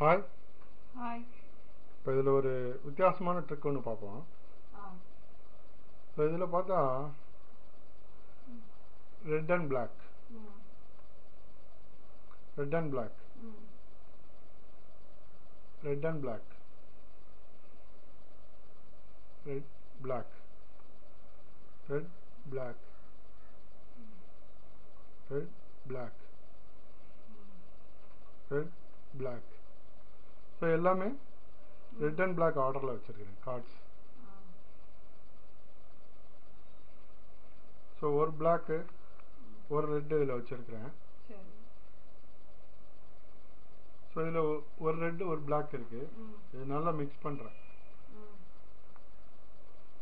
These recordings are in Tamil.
ஹாய் ஹாய் இப்போ இதில் ஒரு வித்தியாசமான ட்ரிக் ஒன்று பார்ப்போம். ஆ. இப்போ இதில் பார்த்தா ரெட் அண்ட் பிளாக் ம். ரெட் அண்ட் பிளாக் ம். Red and black red black red black red black red black so எல்லாமே ரெட் அண்ட் பிளாக் ஆர்டரில் வச்சுருக்கிறேன் கார்ட்ஸ் ஸோ ஒரு பிளாக்கு ஒரு ரெட் இதில் வச்சுருக்கிறேன். சரி. ஸோ இதில் ஒரு ரெட் ஒரு பிளாக் இருக்குது இது நல்லா மிக்ஸ் பண்ணுறேன்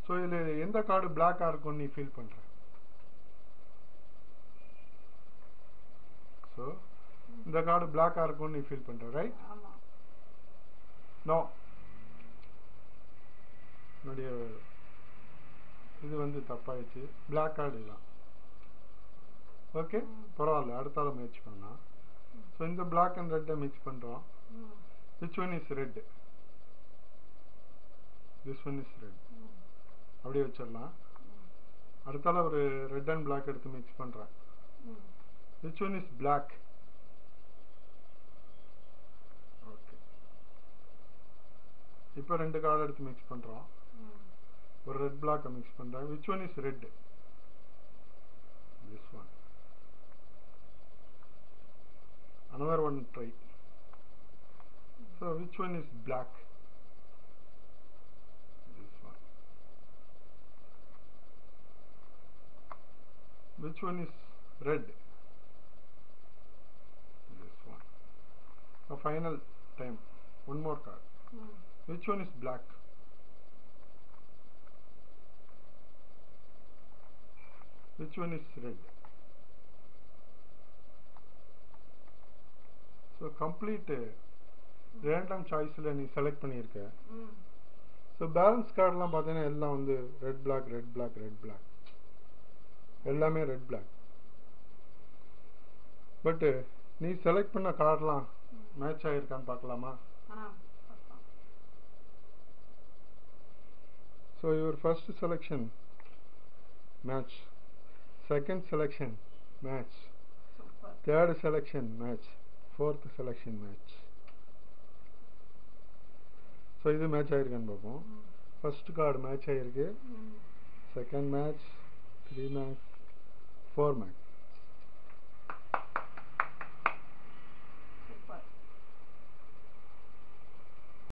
ஸோ இதில் எந்த கார்டு பிளாக்காக இருக்கும்னு நீ ஃபீல் பண்ணுற ஸோ இந்த கார்டு பிளாக்காக இருக்கும்னு நீ ஃபீல் பண்ணுற ரைட் நோ என்னுடைய இது வந்து தப்பாயிடுச்சு. பிளாக் கார்டு தான். ஓகே பரவாயில்ல. அடுத்தால முயற்சி பண்ணலாம். ஸோ இந்த பிளாக் அண்ட் ரெட்டை மிக்ஸ் பண்ணுறோம் which one is red this one is red அப்படியே வச்சிடலாம். அடுத்தால ஒரு ரெட் அண்ட் பிளாக் எடுத்து மிக்ஸ் பண்ணுறேன் விச் ஒன் இஸ் பிளாக் இப்போ ரெண்டு கார்டு எடுத்து மிக்ஸ் பண்ணுறோம் ம் ஒரு ரெட் பிளாக்கை மிக்ஸ் பண்ணுறேன் which one is red this one another one try so which one is black this one which one is red this one a final time one more card ம் Which one is black? Which one is red? So complete uh, random சாய்ஸில் நீ செலக்ட் பண்ணியிருக்க. ஸோ பேலன்ஸ் கார்டெலாம் பார்த்தீங்கன்னா எல்லாம் வந்து red black red black red black எல்லாமே ரெட் பிளாக் பட்டு நீ செலக்ட் பண்ண கார்டெலாம் மேட்ச் ஆகிருக்கான்னு பார்க்கலாம்? So your first selection match second selection match super third selection match fourth selection match so இது மேட்ச் ஆகிருக்கான்னு பார்ப்போம். ம். ஃபர்ஸ்ட் கார்டு மேட்ச் ஆகிருக்கு second match three match four match